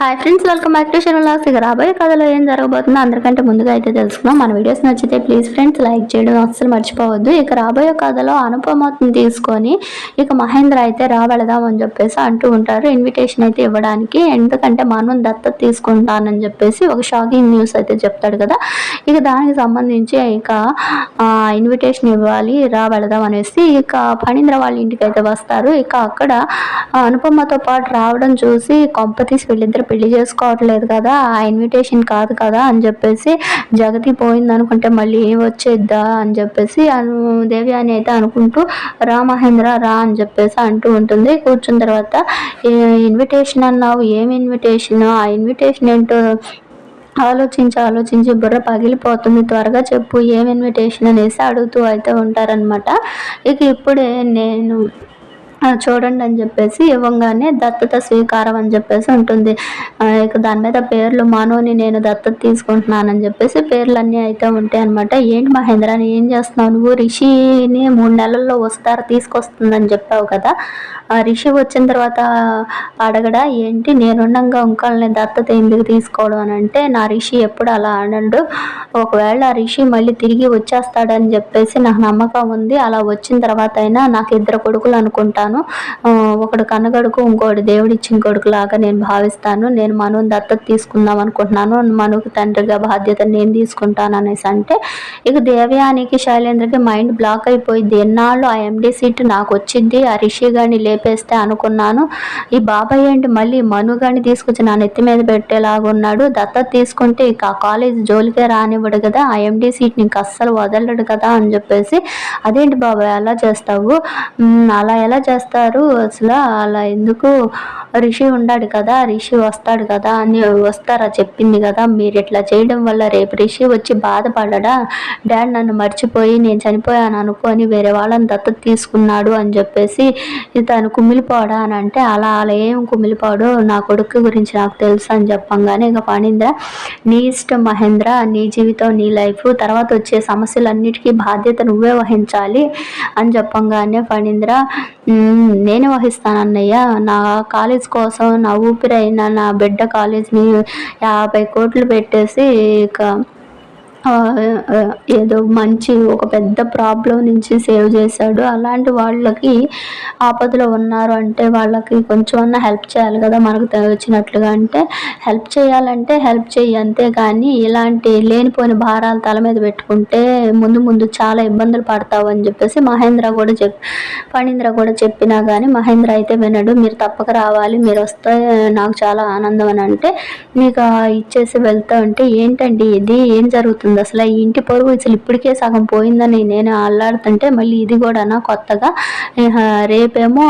Hi friends welcome back to channel ఇక రాబోయే కథలో ఏం జరగబోతుందో అందరికంటే ముందుగా అయితే తెలుసుకుందాం. మన వీడియోస్ నచ్చితే ప్లీజ్ ఫ్రెండ్స్ లైక్ చేయడం అస్సలు మర్చిపోవద్దు. ఇక రాబోయే కథలో అనుపమని తీసుకొని ఇక మహేంద్ర అయితే రా వెళదాం అని చెప్పేసి అంటూ ఉంటారు. ఇన్విటేషన్ అయితే ఇవ్వడానికి ఎందుకంటే మనం దత్తత తీసుకుంటానని చెప్పేసి ఒక షాకింగ్ న్యూస్ అయితే చెప్తాడు కదా. ఇక దానికి సంబంధించి ఇక ఇన్విటేషన్ ఇవ్వాలి రా వెళదాం అనేసి ఇక ఫణీంద్ర వాళ్ళ ఇంటికి అయితే వస్తారు. ఇక అక్కడ అనుపమతో పాటు రావడం చూసి కొంపతీసి వీళ్ళిద్దరు పెళ్ళి చేసుకోవట్లేదు కదా ఆ ఇన్విటేషన్ కాదు కదా అని చెప్పేసి జగతి పోయింది అనుకుంటే మళ్ళీ వచ్చేద్దా అని చెప్పేసి దేవి అని అయితే అనుకుంటూ రా మహేంద్ర రా అని చెప్పేసి అంటూ ఉంటుంది. కూర్చున్న తర్వాత ఇన్విటేషన్ అన్నావు? ఏం ఇన్విటేషన్ ఆ ఇన్విటేషన్ ఏంటో ఆలోచించి ఆలోచించి బుర్ర పగిలిపోతుంది. త్వరగా చెప్పు ఏం ఇన్విటేషన్ అనేసి అడుగుతూ అయితే ఉంటారనమాట ఇక ఇప్పుడే నేను చూడండి అని చెప్పేసి ఇవ్వగానే దత్తత స్వీకారం అని చెప్పేసి ఉంటుంది. ఇక దాని మీద పేర్లు మనోని నేను దత్తత తీసుకుంటున్నానని చెప్పేసి పేర్లు అన్నీ అయితే ఉంటాయి అనమాట ఏంటి మహేంద్ర ఏం చేస్తున్నావు నువ్వు? రిషిని మూడు నెలల్లో వస్తారు తీసుకొస్తుందని చెప్పావు కదా. ఆ రిషి వచ్చిన తర్వాత అడగడా ఏంటి నేనుండగా ఇంకోళ్ళని దత్తత ఎందుకు తీసుకోవడం? అని అంటే నా రిషి ఎప్పుడు అలా అనడు. ఒకవేళ ఆ రిషి మళ్ళీ తిరిగి వచ్చేస్తాడని చెప్పేసి నాకు నమ్మకం ఉంది. అలా వచ్చిన తర్వాత అయినా నాకు ఇద్దరు కొడుకులు అనుకుంటాను భావిస్తాను ఒకడు కన్నగడుకు ఇంకోటి దేవుడిచ్చిన కొడుకు లాగా నేను భావిస్తాను. నేను మనుని దత్తత తీసుకుందాం అనుకుంటున్నాను. మనుకు తండ్రిగా బాధ్యత నేను తీసుకుంటాను అనేసి అంటే ఇక దేవయానికి శైలేంద్రకి మైండ్ బ్లాక్ అయిపోయింది. ఎన్నాళ్ళు ఆ ఎండి సీట్ నాకు వచ్చింది. ఆ రిషి గారిని లేపేస్తే అనుకున్నాను. ఈ బాబాయ్ ఏంటి మళ్ళీ మను గారిని తీసుకొచ్చి నా నెత్తి మీద పెట్టేలాగా ఉన్నాడు. దత్తత తీసుకుంటే ఇక ఆ కాలేజ్ జోలికే రానివ్వడు కదా. ఆ ఎండి సీట్ నీకు అస్సలు వదలడు కదా అని చెప్పేసి అదేంటి బాబాయ్ అలా చేస్తావు? అలా ఎలా చేస్తారు అసలు అలా ఎందుకు రిషి ఉండాడు కదా రిషి వస్తాడు కదా అని వస్తారా చెప్పింది కదా. మీరు ఇట్లా చేయడం వల్ల రేపు రిషి వచ్చి బాధపడడా? డాడ్ నన్ను మర్చిపోయి నేను చనిపోయాను అనుకొని వేరే వాళ్ళని దత్తత తీసుకున్నాడు అని చెప్పేసి తను కుమిలిపోడా అని అంటే అలా అలా ఏం కుమిలిపోడు నా కొడుకు గురించి నాకు తెలుసు అని చెప్పంగానే ఇక పాణింద్ర నీ ఇష్టం మహేంద్ర నీ జీవితం నీ లైఫ్ తర్వాత వచ్చే సమస్యలన్నిటికీ బాధ్యత నువ్వే వహించాలి అని చెప్పంగానే ఫణీంద్ర నేనే వహిస్తాను అన్నయ్య నా కాలేజ్ కోసం నా ఊపిరైన నా బిడ్డ కాలేజ్ని యాభై కోట్లు పెట్టేసి ఇక ఏదో మంచి ఒక పెద్ద ప్రాబ్లం నుంచి సేవ్ చేశాడు. అలాంటి వాళ్ళకి ఆపదలో ఉన్నారు అంటే వాళ్ళకి కొంచెం అన్నా హెల్ప్ చేయాలి కదా మనకు వచ్చినట్లుగా అంటే హెల్ప్ చేయాలంటే హెల్ప్ చెయ్యి అంతే కానీ ఇలాంటి లేనిపోయిన భారాలు తల మీద పెట్టుకుంటే ముందు ముందు చాలా ఇబ్బందులు పడతావు అని చెప్పేసి మహేంద్ర కూడా చెప్ ఫణీంద్ర కూడా చెప్పినా కానీ మహేంద్ర అయితే వినడు. మీరు తప్పక రావాలి మీరు వస్తే నాకు చాలా ఆనందం అని అంటే మీకు ఇచ్చేసి వెళ్తా ఉంటే ఏంటండి ఇది? ఏం జరుగుతుంది? అసలు ఈ ఇంటి పొరుగు అసలు ఇప్పటికే సగం పోయిందని నేను అల్లాడుతుంటే మళ్ళీ ఇది కూడా నా కొత్తగా. రేపేమో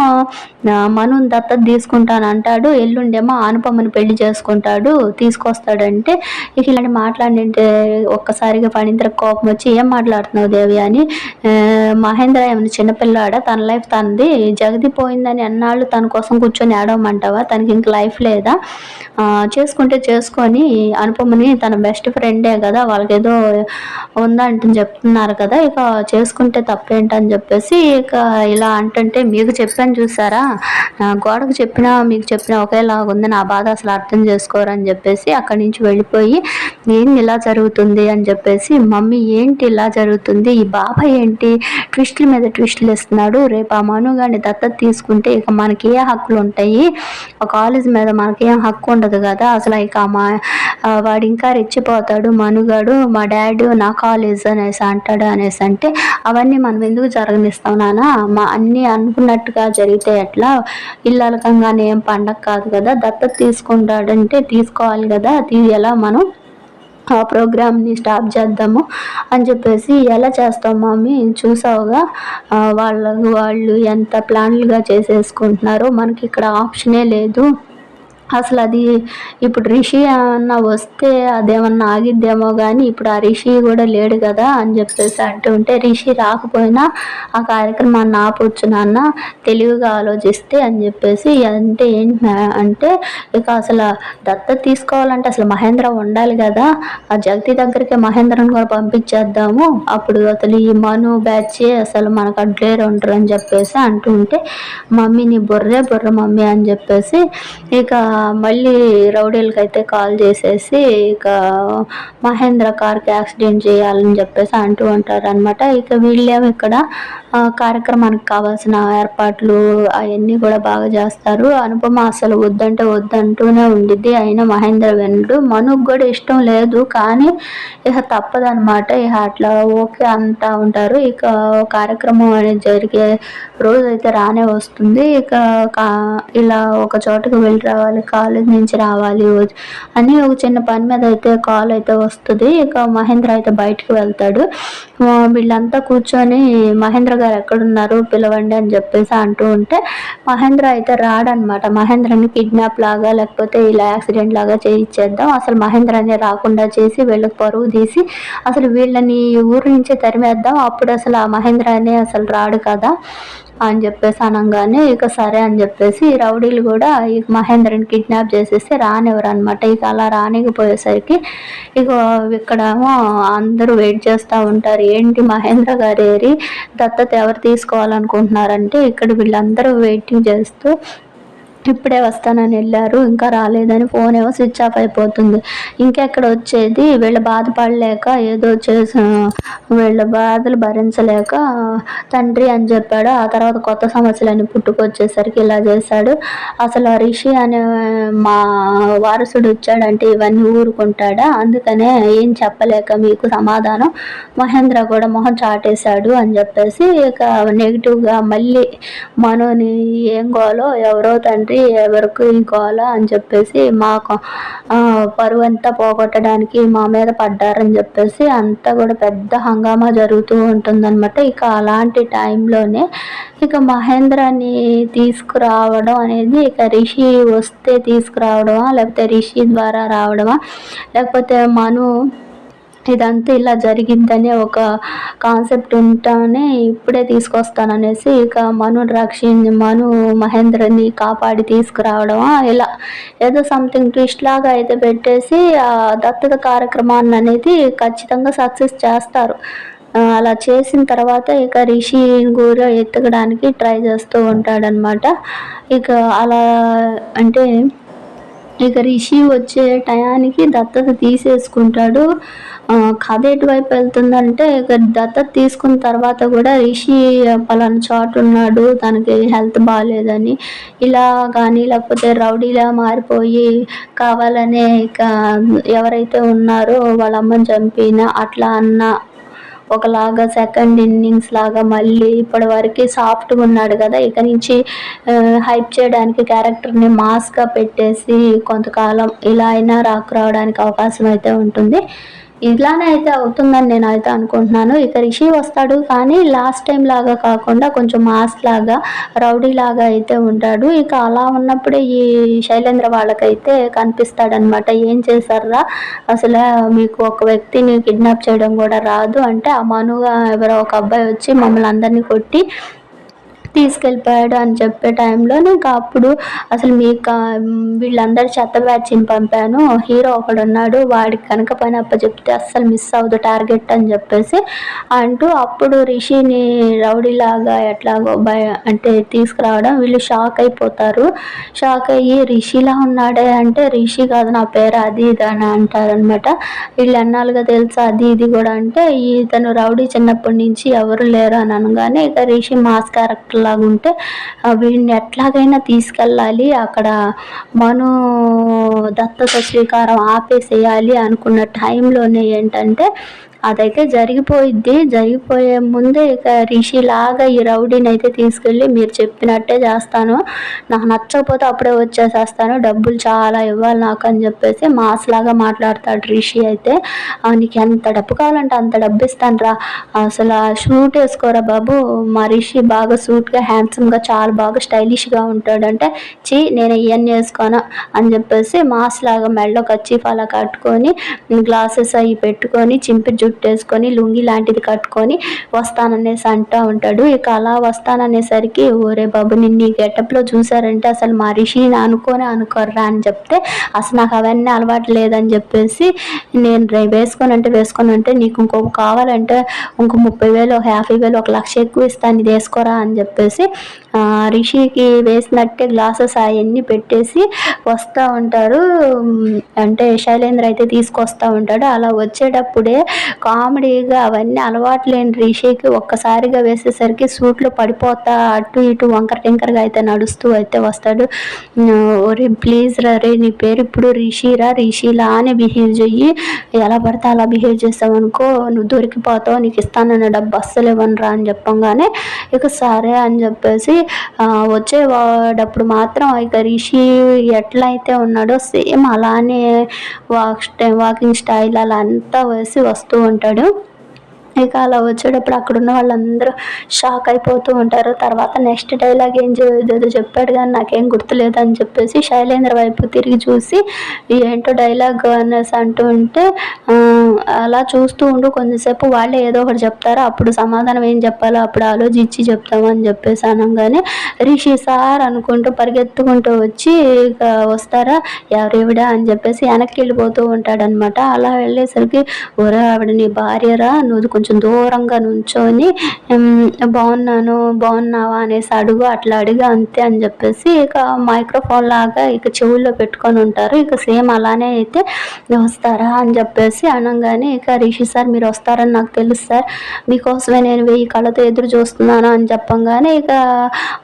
ఆ, మనుని తీసుకుంటాను అంటాడు ఎల్లుండేమో ఆనుపమ్మని పెళ్ళి చేసుకుంటాడు తీసుకొస్తాడంటే ఇక ఇలాంటి మాట్లాడింటే ఒక్కసారిగా పడింద్ర కోపం వచ్చి ఏం మాట్లాడుతున్నావు దేవి అని? మహేంద్ర ఏమైనా చిన్నపిల్లాడ? తన లైఫ్ తనది. జగది పోయిందని అన్నాళ్ళు తన కోసం కూర్చొని ఆడమంటావా తనకి ఇంక లైఫ్ లేదా? చేసుకుంటే చేసుకొని అనుపమని తన బెస్ట్ ఫ్రెండే కదా వాళ్ళకి ఏదో ఉందంటని చెప్తున్నారు కదా ఇక చేసుకుంటే తప్పేంటని చెప్పేసి ఇక ఇలా అంటుంటే మీకు చెప్పాను చూసారా? గోడకు చెప్పినా మీకు చెప్పినా ఒకేలాగా ఉంది నా బాధ అసలు అర్థం చేసుకోరని చెప్పేసి అక్కడి నుంచి వెళ్ళిపోయి ఏం ఇలా జరుగుతుంది? అని చెప్పేసి మమ్మీ ఏంటి ఇలా జరుగుతుంది? ఈ బాబాయ్ ఏంటి? ట్విస్టుల మీద ట్విస్టులు ఇస్తున్నాడు రేపు ఆ మనుగాని దత్తత తీసుకుంటే ఇక మనకి ఏ హక్కులు ఉంటాయి? ఆ కాలేజ్ మీద మనకి ఏం హక్కు ఉండదు కదా? అసలు ఇక మా వాడు ఇంకా రెచ్చిపోతాడు మనుగాడు. మా డాడీ నా కాలేజ్ అనేసి అంటాడు అనేసి అంటే అవన్నీ మనం ఎందుకు జరగనిస్తాం నాన్న? మా అన్నీ అనుకున్నట్టుగా జరిగితే ఎట్లా? ఇల్లలకంగానే ఏం పండగ కాదు కదా దత్తత తీసుకుంటాడంటే తీసుకోవాలి కదా తీ ఎలా మనం ఆ ప్రోగ్రామ్ని స్టాప్ చేద్దాము అని చెప్పేసి ఎలా చేస్తాం మమ్మీ? చూసావుగా? వాళ్ళ వాళ్ళు ఎంత ప్లాన్లుగా చేసేసుకుంటున్నారో మనకి ఇక్కడ ఆప్షనే లేదు. అసలు అది ఇప్పుడు రిషి అన్నా వస్తే అదేమన్నా ఆగిద్దేమో కానీ ఇప్పుడు ఆ రిషి కూడా లేడు కదా అని చెప్పేసి అంటూ ఉంటే రిషి రాకపోయినా ఆ కార్యక్రమాన్ని ఆపొచ్చు నాన్న తెలివిగా ఆలోచిస్తే అని చెప్పేసి అంటే ఏంటి అంటే ఇక అసలు దత్త తీసుకోవాలంటే అసలు మహేంద్ర ఉండాలి కదా ఆ జగతి దగ్గరికి మహేంద్రను కూడా పంపించేద్దాము అప్పుడు అసలు ఈ మను బ్యాచ్ అసలు మనకు అడ్లేరు ఉంటారు అని చెప్పేసి అంటూ ఉంటే మమ్మీ నీ బుర్రే బుర్ర మమ్మీ అని చెప్పేసి ఇక మళ్ళీ రౌడీలకి అయితే కాల్ చేసేసి ఇక మహేంద్ర కార్కి యాక్సిడెంట్ చేయాలని చెప్పేసి అంటూ ఉంటారు అనమాట ఇక వీళ్ళేమో ఇక్కడ కార్యక్రమానికి కావాల్సిన ఏర్పాట్లు అవన్నీ కూడా బాగా చేస్తారు. అనుపమ అసలు వద్దంటే వద్దంటూనే ఉండిద్ది. అయినా మహేంద్ర వెనుడు మనుకు కూడా ఇష్టం లేదు. కానీ ఇక తప్పదనమాట ఇక అట్లా ఓకే అంటా ఉంటారు. ఇక కార్యక్రమం అనేది జరిగే రోజు అయితే రానే వస్తుంది. ఇక ఇలా ఒక చోటుకు వెళ్ళి రావాలి కాలేజ్ నుంచి రావాలి అని ఒక చిన్న పని మీద అయితే కాల్ అయితే వస్తుంది. ఇక మహేంద్ర అయితే బయటకు వెళ్తాడు. వీళ్ళంతా కూర్చొని మహేంద్ర గారు ఎక్కడున్నారు పిలవండి అని చెప్పేసి అంటూ ఉంటే మహేంద్ర అయితే రాడనమాట. మహేంద్రని కిడ్నాప్ లాగా లేకపోతే ఇలా యాక్సిడెంట్ లాగా చేయించేద్దాం. అసలు మహేంద్రని రాకుండా చేసి వీళ్ళకి పరువు తీసి అసలు వీళ్ళని ఊరు నుంచి తరిమేద్దాం. అప్పుడు అసలు ఆ మహేంద్ర అనే అసలు రాడు కదా. అని చెప్పేసి అనగానే ఇక సరే అని చెప్పేసి రౌడీలు కూడా ఇక మహేంద్రని కిడ్నాప్ చేసేసి రానివ్వరు అనమాట ఇక అలా రానికపోయేసరికి ఇక ఇక్కడేమో అందరూ వెయిట్ చేస్తూ ఉంటారు. ఏంటి మహేంద్ర గారు ఏరి దత్తత ఎవరు తీసుకోవాలనుకుంటున్నారంటే ఇక్కడ వీళ్ళందరూ వెయిటింగ్ చేస్తూ ఇప్పుడే వస్తానని వెళ్ళారు ఇంకా రాలేదని ఫోన్ ఏమో స్విచ్ ఆఫ్ అయిపోతుంది. ఇంకెక్కడ వచ్చేది? వీళ్ళ బాధపడలేక ఏదో చేసి వీళ్ళ బాధలు భరించలేక తండ్రి అని చెప్పాడు. ఆ తర్వాత కొత్త సమస్యలన్నీ పుట్టుకొచ్చేసరికి ఇలా చేశాడు. అసలు రిషి అనే మా వారసుడు వచ్చాడంటే ఇవన్నీ ఊరుకుంటాడా? అందుకనే ఏం చెప్పలేక మీకు సమాధానం మహేంద్ర కూడా మొహం చాటేశాడు అని చెప్పేసి ఇక నెగిటివ్గా మళ్ళీ మనోని ఏం గోలో ఎవరో తండ్రి ఎవరికి గోల అని చెప్పేసి మా పరువు అంతా పోగొట్టడానికి మా మీద పడ్డారని చెప్పేసి అంతా కూడా పెద్ద హంగామా జరుగుతూ ఉంటుందన్నమాట. ఇక అలాంటి టైంలోనే ఇక మహేంద్రని తీసుకురావడం అనేది ఇక రిషి వస్తే తీసుకురావడమా లేకపోతే రిషి ద్వారా రావడమా లేకపోతే మను ఇదంతా ఇలా జరిగిందనే ఒక కాన్సెప్ట్ ఉంటానే ఇప్పుడే తీసుకొస్తాననేసి ఇక మను రక్షించి మను మహేంద్రని కాపాడి తీసుకురావడం ఇలా ఏదో సంథింగ్ ట్విస్ట్ లాగా అయితే పెట్టేసి ఆ దత్తత కార్యక్రమాన్ని అనేది ఖచ్చితంగా సక్సెస్ చేస్తారు. అలా చేసిన తర్వాత ఇక రిషి కూడా ఎత్తకడానికి ట్రై చేస్తూ ఉంటాడనమాట ఇక అలా అంటే ఇక రిషి వచ్చే టయానికి దత్తత తీసేసుకుంటాడు. కథ ఎటువైపు వెళ్తుందంటే ఇక దత్తత తీసుకున్న తర్వాత కూడా రిషి పలానా చోటు ఉన్నాడు తనకి హెల్త్ బాగాలేదని. ఇలా కానీ లేకపోతే రౌడీలా మారిపోయి కావాలనే ఇక ఎవరైతే ఉన్నారో వాళ్ళ అమ్మని చంపిన అట్లా అన్న ఒకలాగా సెకండ్ ఇన్నింగ్స్ లాగా మళ్ళీ ఇప్పటి వరకు సాఫ్ట్గా ఉన్నాడు కదా. ఇక నుంచి హైప్ చేయడానికి క్యారెక్టర్ని మాస్గా పెట్టేసి కొంతకాలం ఇలా అయినా రాకు రావడానికి అవకాశం అయితే ఉంటుంది. ఇలానే అయితే అవుతుందని నేను అయితే అనుకుంటున్నాను. ఇక రిషి వస్తాడు కానీ లాస్ట్ టైం లాగా కాకుండా కొంచెం మాస్ లాగా రౌడీ లాగా అయితే ఉంటాడు. ఇక అలా ఉన్నప్పుడే ఈ శైలేంద్ర వాళ్ళకైతే కనిపిస్తాడనమాట. ఏం చేశారా? అసలు మీకు ఒక వ్యక్తిని కిడ్నాప్ చేయడం కూడా రాదు. అంటే ఆ మనుగా ఎవరో ఒక అబ్బాయి వచ్చి మమ్మల్ని అందరినీ కొట్టి తీసుకెళ్ళిపోయాడు అని చెప్పే టైంలో ఇంకా అప్పుడు అసలు మీకు వీళ్ళందరూ చెత్త బ్యాచ్ని పంపాను. హీరో ఒకడు ఉన్నాడు వాడికి కనుక పని అప్ప చెప్తే అస్సలు మిస్ అవ్వదు టార్గెట్ అని చెప్పేసి అంటూ అప్పుడు రిషిని రౌడీలాగా ఎట్లాగో భయ అంటే తీసుకురావడం వీళ్ళు షాక్ అయిపోతారు. షాక్ అయ్యి రిషిలా ఉన్నాడే అంటే రిషి కాదు నా పేరు అది ఇది అని అంటారనమాట వీళ్ళు అన్నాళ్ళుగా తెలుసా అది ఇది కూడా అంటే ఇతను రౌడీ చిన్నప్పటి నుంచి ఎవరు లేరు అని అనగానే ఇక రిషి మాస్ క్యారెక్టర్ లాగా ఉంటే వీడిని ఎట్లాగైనా తీసుకెళ్ళాలి. అక్కడ మను దత్తత స్వీకారం ఆపేసేయాలి అనుకున్న టైంలోనే ఏంటంటే అదైతే జరిగిపోయిద్ది. జరిగిపోయే ముందే ఇక రిషి లాగా ఈ రౌడీని అయితే తీసుకెళ్ళి మీరు చెప్పినట్టే చేస్తాను. నాకు నచ్చకపోతే అప్పుడే వచ్చేసేస్తాను. డబ్బులు చాలా ఇవ్వాలి నాకు అని చెప్పేసి మాస్ లాగా మాట్లాడతాడు రిషి అయితే. నీకు ఎంత డబ్బు కావాలంటే అంత డబ్బు ఇస్తాను రా. అసలు షూట్ వేసుకోరా బాబు. మా రిషి బాగా సూట్గా హ్యాండ్సమ్గా చాలా బాగా స్టైలిష్గా ఉంటాడంటే చీ నేను ఇవన్నీ వేసుకోను అని చెప్పేసి మాస్ లాగా మెడలో కచ్చీఫ్ అలా కట్టుకొని గ్లాసెస్ అవి పెట్టుకొని చింపి జుట్టు వేసుకొని లుంగి లాంటిది కట్టుకొని వస్తాననేసి అంటూ ఉంటాడు. ఇక అలా వస్తాననేసరికి ఓరే బాబు నిన్ను ఈ గెటప్లో చూసారంటే అసలు మా రిషిని అనుకోని అనుకోర్రా అని చెప్తే అసలు నాకు అవన్నీ అలవాటు లేదని చెప్పేసి నేను వేసుకొని అంటే వేసుకొని అంటే నీకు ఇంకొక కావాలంటే ఇంకో ముప్పై వేలు ఒక యాభై వేలు ఒక లక్ష ఎక్కువ ఇస్తాను ఇది వేసుకోరా అని చెప్పేసి రిషికి వేసినట్టే గ్లాసెస్ అవన్నీ పెట్టేసి వస్తూ ఉంటారు. అంటే శైలేంద్ర అయితే తీసుకొస్తూ ఉంటాడు. అలా వచ్చేటప్పుడే కామెడీగా అవన్నీ అలవాటు లేని రిషికి ఒక్కసారిగా వేసేసరికి సూట్లు పడిపోతా అటు ఇటు వంకర టింకరగా అయితే నడుస్తూ అయితే వస్తాడు. ఒరే ప్లీజ్ రా రే నీ పేరు ఇప్పుడు రిషిరా రిషిలా అని బిహేవ్ చెయ్యి. ఎలా పడితే అలా బిహేవ్ చేసావనుకో నువ్వు దొరికిపోతావు నీకు ఇస్తానన్న డబ్బు అస్సలు ఇవ్వనురా అని చెప్పంగానే ఇక సరే అని చెప్పేసి ఆ, వచ్చేటప్పుడు మాత్రం ఇక రిషి ఎట్లయితే ఉన్నాడో సేమ్ అలానే వాక్ స్టై వాకింగ్ స్టైల్ అలా అంతా వేసి వస్తూ ఉంటాడు. ఇక అలా వచ్చేటప్పుడు అక్కడ ఉన్న వాళ్ళందరూ షాక్ అయిపోతూ ఉంటారు. తర్వాత నెక్స్ట్ డైలాగ్ ఏం చేయలేదు చెప్పాడు కానీ నాకేం గుర్తులేదు అని చెప్పేసి శైలేంద్ర వైపు తిరిగి చూసి ఏంటో డైలాగ్? అనేసి అంటూ ఉంటే అలా చూస్తూ ఉండు కొంచెంసేపు వాళ్ళే ఏదో ఒకటి చెప్తారు. అప్పుడు సమాధానం ఏం చెప్పాలో అప్పుడు ఆలోచించి చెప్తామని చెప్పేసి అనగానే రిషి సార్ అనుకుంటూ పరిగెత్తుకుంటూ వచ్చి ఇక వస్తారా? ఎవరేవిడా అని చెప్పేసి వెనక్కి వెళ్ళిపోతూ ఉంటాడనమాట అలా వెళ్ళేసరికి ఒరే ఆవిడ నీ భార్యరా? నువ్వు కొంచెం కొంచెం దూరంగా నుంచొని బాగున్నాను బాగున్నావా? అనేసి అడుగు అట్లా అడిగి అంతే అని చెప్పేసి ఇక మైక్రోఫోన్ లాగా ఇక చెవుల్లో పెట్టుకొని ఉంటారు. ఇక సేమ్ అలానే అయితే వస్తారా అని చెప్పేసి అనగానే ఇక రిషి సార్ మీరు వస్తారని నాకు తెలుసు సార్. మీకోసమే నేను వెయ్యి కళ్ళతో ఎదురు చూస్తున్నాను అని చెప్పంగానే ఇక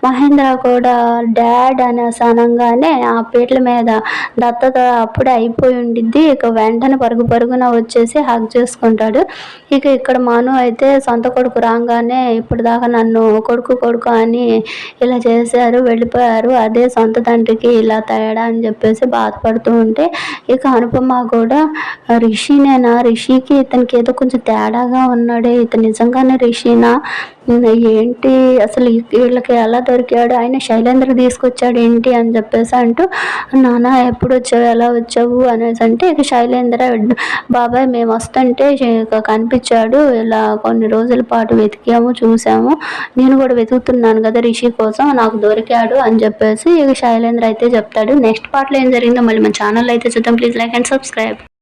మహేంద్ర కూడా డాడ్ అనేసి అనగానే ఆ పీటల మీద దత్తత అప్పుడే అయిపోయి ఉండిద్ది. ఇక వెంటనే పరుగు పరుగున వచ్చేసి హక్ చేసుకుంటాడు. ఇక ఇక్కడ మా మను అయితే సొంత కొడుకు రాగానే ఇప్పుడు దాకా నన్ను కొడుకు కొడుకు అని ఇలా చేశారు వెళ్ళిపోయారు. అదే సొంత తండ్రికి ఇలా తేడా అని చెప్పేసి బాధపడుతూ ఉంటే ఇక అనుపమ కూడా రిషినేనా? రిషికి ఇతనికి ఏదో కొంచెం తేడాగా ఉన్నాడే. ఇతను నిజంగానే రిషినా? ఏంటి అసలు వీళ్ళకి ఎలా దొరికాడు? ఆయన శైలేంద్ర తీసుకొచ్చాడు ఏంటి అని చెప్పేసి అంటూ నాన్న ఎప్పుడు వచ్చావు? ఎలా వచ్చావు? అనేసి అంటే ఇక శైలేంద్ర బాబాయ్ మేము వస్తుంటే ఇక కనిపించాడు. ఇలా కొన్ని రోజుల పాటు వెతికాము చూసాము. నేను కూడా వెతుకుతున్నాను కదా రిషి కోసం నాకు దొరికాడు అని చెప్పేసి ఇక శైలేంద్ర అయితే చెప్తాడు. నెక్స్ట్ పార్ట్లో ఏం జరిగిందో మళ్ళీ మన ఛానల్ అయితే చూద్దాం. Please like and subscribe.